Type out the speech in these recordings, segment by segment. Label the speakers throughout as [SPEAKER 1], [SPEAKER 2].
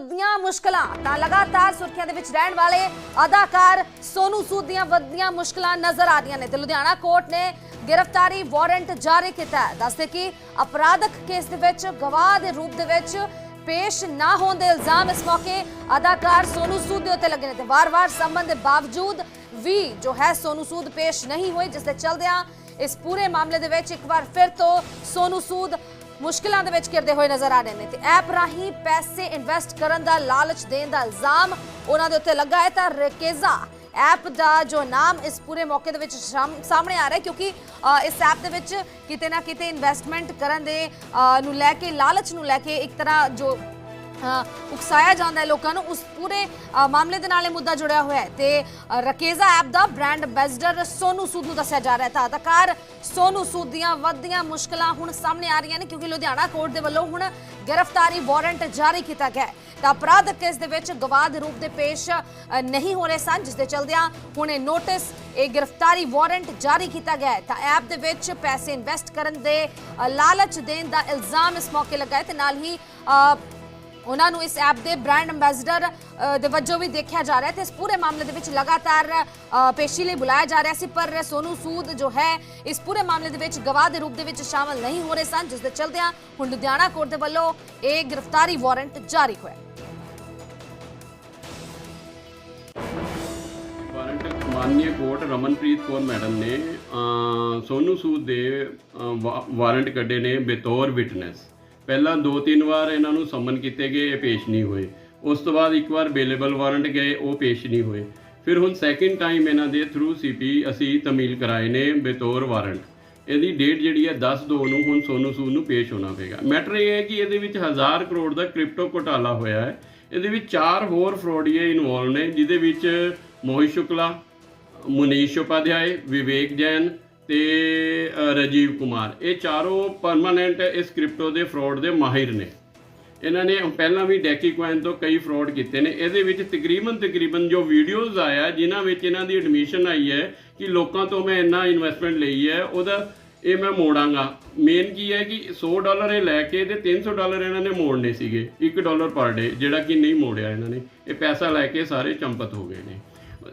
[SPEAKER 1] ਦੀਆਂ ਮੁਸ਼ਕਲਾਂ। ਤਾਂ ਲਗਾਤਾਰ ਸੁਰਖੀਆਂ ਦੇ ਵਿੱਚ ਰਹਿਣ ਵਾਲੇ ਅਦਾਕਾਰ ਸੋਨੂ ਸੂਦ ਦੀਆਂ ਵੱਧਦੀਆਂ ਮੁਸ਼ਕਲਾਂ ਨਜ਼ਰ ਆ ਰਹੀਆਂ ਨੇ। ਤੇ ਲੁਧਿਆਣਾ ਕੋਰਟ ਨੇ ਗ੍ਰਿਫਤਾਰੀ ਵਾਰੰਟ ਜਾਰੀ ਕੀਤਾ ਹੈ। ਦੱਸਦੇ ਕਿ ਅਪਰਾਧਕ ਕੇਸ ਦੇ ਵਿੱਚ ਗਵਾਹ ਦੇ ਰੂਪ ਦੇ ਵਿੱਚ ਪੇਸ਼ ਨਾ ਹੋਣ ਦੇ ਇਲਜ਼ਾਮ ਇਸ ਮੌਕੇ ਅਦਾਕਾਰ ਸੋਨੂ ਸੂਦ ਦੇ ਉੱਤੇ ਲੱਗੇ ਨੇ। ਤੇ ਵਾਰ-ਵਾਰ ਸੰਬੰਧ ਦੇ ਬਾਵਜੂਦ ਵੀ ਜੋ ਹੈ ਸੋਨੂ ਸੂਦ ਪੇਸ਼ ਨਹੀਂ ਹੋਏ, ਜਿਸ ਦੇ ਚਲਦਿਆਂ ਇਸ ਪੂਰੇ ਮਾਮਲੇ ਦੇ ਵਿੱਚ ਇੱਕ ਵਾਰ ਫਿਰ ਤੋਂ ਸੋਨੂ ਸੂਦ ਮੁਸ਼ਕਿਲਾਂ ਦੇ ਵਿੱਚ ਘਿਰਦੇ ਹੋਏ ਨਜ਼ਰ ਆ ਰਹੇ ਨੇ ਤੇ ਐਪ ਰਾਹੀਂ ਪੈਸੇ ਇਨਵੈਸਟ ਕਰਨ ਦਾ ਲਾਲਚ ਦੇਣ ਦਾ ਇਲਜ਼ਾਮ ਉਹਨਾਂ ਦੇ ਉੱਤੇ ਲੱਗਾ ਹੈ ਤਾਂ ਰਕੇਜ਼ਾ ਐਪ ਦਾ ਜੋ ਨਾਮ ਇਸ ਪੂਰੇ ਮੌਕੇ ਦੇ ਵਿੱਚ ਸਾਹਮ- ਸਾਹਮਣੇ ਆ ਰਿਹਾ ਕਿਉਂਕਿ ਇਸ ਐਪ ਦੇ ਵਿੱਚ ਕਿਤੇ ਨਾ ਕਿਤੇ ਇਨਵੈਸਟਮੈਂਟ ਕਰਨ ਦੇ ਨੂੰ ਲੈ ਕੇ, ਲਾਲਚ ਨੂੰ ਲੈ ਕੇ ਇੱਕ ਤਰ੍ਹਾਂ ਜੋ ਉਕਸਾਇਆ ਜਾਂਦਾ ਹੈ ਲੋਕਾਂ ਨੂੰ। ਉਸ ਪੂਰੇ ਮਾਮਲੇ ਦੇ ਨਾਲ ਇਹ ਮੁੱਦਾ ਜੁੜਿਆ ਹੋਇਆ ਹੈ ਤੇ ਰਕੇਜ਼ਾ ਐਪ ਦਾ ਬ੍ਰਾਂਡ ਐਂਬੈਸਡਰ ਸੋਨੂ ਸੂਦ ਨੂੰ ਦੱਸਿਆ ਜਾ ਰਿਹਾ ਹੈ। ਤਾਂ ਅਦਾਕਾਰ ਸੋਨੂ ਸੂਦ ਦੀਆਂ ਵੱਧਦੀਆਂ ਮੁਸ਼ਕਲਾਂ ਹੁਣ ਸਾਹਮਣੇ ਆ ਰਹੀਆਂ ਨੇ ਕਿਉਂਕਿ ਲੁਧਿਆਣਾ ਕੋਰਟ ਦੇ ਵੱਲੋਂ ਹੁਣ ਗ੍ਰਿਫਤਾਰੀ ਵਾਰੰਟ ਜਾਰੀ ਕੀਤਾ ਗਿਆ ਹੈ। ਤਾਂ ਅਪਰਾਧਕ ਕੇਸ ਦੇ ਵਿੱਚ ਗਵਾਹ ਦੇ ਰੂਪ ਦੇ ਪੇਸ਼ ਨਹੀਂ ਹੋ ਰਹੇ ਸਨ, ਜਿਸ ਦੇ ਚਲਦਿਆਂ ਹੁਣ ਇਹ ਨੋਟਿਸ, ਇਹ ਗ੍ਰਿਫਤਾਰੀ ਵਾਰੰਟ ਜਾਰੀ ਕੀਤਾ ਗਿਆ ਹੈ। ਤਾਂ ਐਪ ਦੇ ਵਿੱਚ ਪੈਸੇ ਇਨਵੈਸਟ ਕਰਨ ਦੇ ਲਾਲਚ ਦੇਣ ਦਾ ਇਲਜ਼ਾਮ ਇਸ ਮੌਕੇ ਲੱਗਾ ਹੈ ਤੇ ਨਾਲ ਹੀ ਉਹਨਾਂ ਨੂੰ ਇਸ ਐਪ ਦੇ ਬ੍ਰਾਂਡ ਐਂਬੈਸਡਰ ਦੇ ਵਜੋਂ ਵੀ ਦੇਖਿਆ ਜਾ ਰਿਹਾ ਤੇ ਇਸ ਪੂਰੇ ਮਾਮਲੇ ਦੇ ਵਿੱਚ ਲਗਾਤਾਰ ਪੇਸ਼ੀ ਲਈ ਬੁਲਾਇਆ ਜਾ ਰਿਹਾ ਸੀ ਪਰ ਸੋਨੂ ਸੂਦ ਜੋ ਹੈ ਇਸ ਪੂਰੇ ਮਾਮਲੇ ਦੇ ਵਿੱਚ ਗਵਾਹ ਦੇ ਰੂਪ ਦੇ ਵਿੱਚ ਸ਼ਾਮਲ ਨਹੀਂ ਹੋ ਰਹੇ ਸਨ ਜਿਸ ਦੇ ਚਲਦਿਆਂ ਹੁਣ ਲੁਧਿਆਣਾ ਕੋਰਟ ਦੇ ਵੱਲੋਂ ਇਹ ਗ੍ਰਿਫਤਾਰੀ ਵਾਰੰਟ ਜਾਰੀ ਹੋਇਆ
[SPEAKER 2] ਵਾਰੰਟ ਮਾਨਨੀय ਕੋਰਟ ਰਮਨਪ੍ਰੀਤ ਕੌਰ ਮੈਡਮ ਨੇ ਅ, ਸੋਨੂ ਸੂਦ ਦੇ ਵਾਰੰਟ ਕੱਢੇ ਨੇ ਬਤੌਰ ਵਿਟਨੈਸ। ਪਹਿਲਾਂ ਦੋ ਤਿੰਨ ਵਾਰ ਇਹਨਾਂ ਨੂੰ ਸਮਨ ਕੀਤੇ ਗਏ, ਇਹ ਪੇਸ਼ ਨਹੀਂ ਹੋਏ। ਉਸ ਤੋਂ ਬਾਅਦ ਇੱਕ ਵਾਰ ਬੇਲੇਬਲ ਵਾਰੰਟ ਗਏ, ਉਹ ਪੇਸ਼ ਨਹੀਂ ਹੋਏ। ਫਿਰ ਹੁਣ ਸੈਕਿੰਡ ਟਾਈਮ ਇਹਨਾਂ ਦੇ ਥਰੂ ਸੀਪੀ ਅਸੀਂ ਤਮੀਲ ਕਰਾਏ ਨੇ ਬਤੌਰ ਵਾਰੰਟ ਇਹਦੀ ਡੇਟ ਜਿਹੜੀ ਹੈ 10 ਦੋ ਨੂੰ, ਹੁਣ ਸੋਨੂ ਸੂਦ ਨੂੰ ਪੇਸ਼ ਹੋਣਾ ਪਏਗਾ। ਮੈਟਰ ਇਹ ਹੈ ਕਿ ਇਹਦੇ ਵਿੱਚ ਹਜ਼ਾਰ ਕਰੋੜ ਦਾ ਕ੍ਰਿਪਟੋ ਘੁਟਾਲਾ ਹੋਇਆ ਹੈ। ਇਹਦੇ ਵਿੱਚ ਚਾਰ ਹੋਰ ਫਰੋਡੀਏ ਇਨਵੋਲਵ ਨੇ, ਜਿਹਦੇ ਵਿੱਚ ਮੋਹਿਤ ਸ਼ੁਕਲਾ, ਮੁਨੀਸ਼ ਉਪਾਧਿਆਏ, ਵਿਵੇਕ ਜੈਨ ਤੇ ਰਾਜੀਵ ਕੁਮਾਰ। ਇਹ ਚਾਰੋਂ ਪਰਮਾਨੈਂਟ ਇਸ ਕ੍ਰਿਪਟੋ ਦੇ ਫਰਾਡ ਦੇ ਮਾਹਿਰ ਨੇ। ਇਹਨਾਂ ਨੇ ਪਹਿਲਾਂ ਵੀ ਡੈਕੀ ਕੁਆਇਨ ਤੋਂ ਕਈ ਫਰਾਡ ਕੀਤੇ ਨੇ। ਇਹਦੇ ਵਿੱਚ ਤਕਰੀਬਨ ਤਕਰੀਬਨ ਜੋ ਵੀਡੀਓਜ਼ ਆਇਆ, ਜਿਨ੍ਹਾਂ ਵਿੱਚ ਇਹਨਾਂ ਦੀ ਐਡਮਿਸ਼ਨ ਆਈ ਹੈ ਕਿ ਲੋਕਾਂ ਤੋਂ ਮੈਂ ਇੰਨਾ ਇਨਵੈਸਟਮੈਂਟ ਲਈ ਹੈ, ਉਹਦਾ ਇਹ ਮੈਂ ਮੋੜਾਂਗਾ। ਮੇਨ ਕੀ ਹੈ ਕਿ 100 ਡਾਲਰ ਇਹ ਲੈ ਕੇ ਤੇ 300 ਡਾਲਰ ਇਹਨਾਂ ਨੇ ਮੋੜਨੇ ਸੀਗੇ 1 ਡਾਲਰ ਪਰ ਡੇ ਜਿਹੜਾ ਕਿ ਨਹੀਂ ਮੋੜਿਆ ਇਹਨਾਂ ਨੇ। ਇਹ ਪੈਸਾ ਲੈ ਕੇ ਸਾਰੇ ਚੰਪਤ ਹੋ ਗਏ ਨੇ।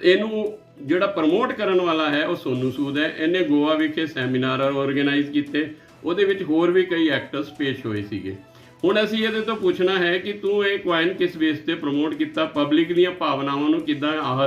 [SPEAKER 2] ਇਹਨੂੰ ਜਿਹੜਾ ਪ੍ਰਮੋਟ ਕਰਨ ਵਾਲਾ ਹੈ, ਉਹ ਸੋਨੂ ਸੂਦ ਹੈ। ਇਹਨੇ ਗੋਆ ਵਿਖੇ ਸੈਮੀਨਾਰ ਆਰਗੇਨਾਈਜ਼ ਕੀਤੇ। ਉਹਦੇ ਵਿੱਚ ਹੋਰ ਵੀ ਕਈ ਐਕਟਰਸ ਪੇਸ਼ ਹੋਏ ਸੀਗੇ। ਹੁਣ ਅਸੀਂ ਇਹਦੇ ਤੋਂ ਪੁੱਛਣਾ ਹੈ ਕਿ ਤੂੰ ਇਹ ਕੁਆਇਨ ਕਿਸ ਬੇਸ ਤੇ ਪ੍ਰਮੋਟ ਕੀਤਾ? ਪਬਲਿਕ ਦੀਆਂ ਭਾਵਨਾਵਾਂ ਨੂੰ ਕਿੱਦਾਂ ਆਹ